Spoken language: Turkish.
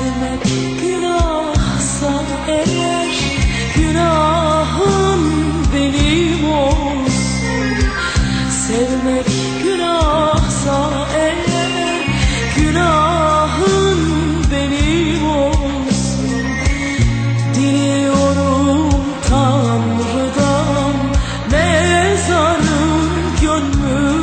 Sevmek günahsa eğer Günahın benim olsun. Sevmek günahsa eğer Günahın benim olsun. Diliyorum Tanrı'dan Mezarım gönlüm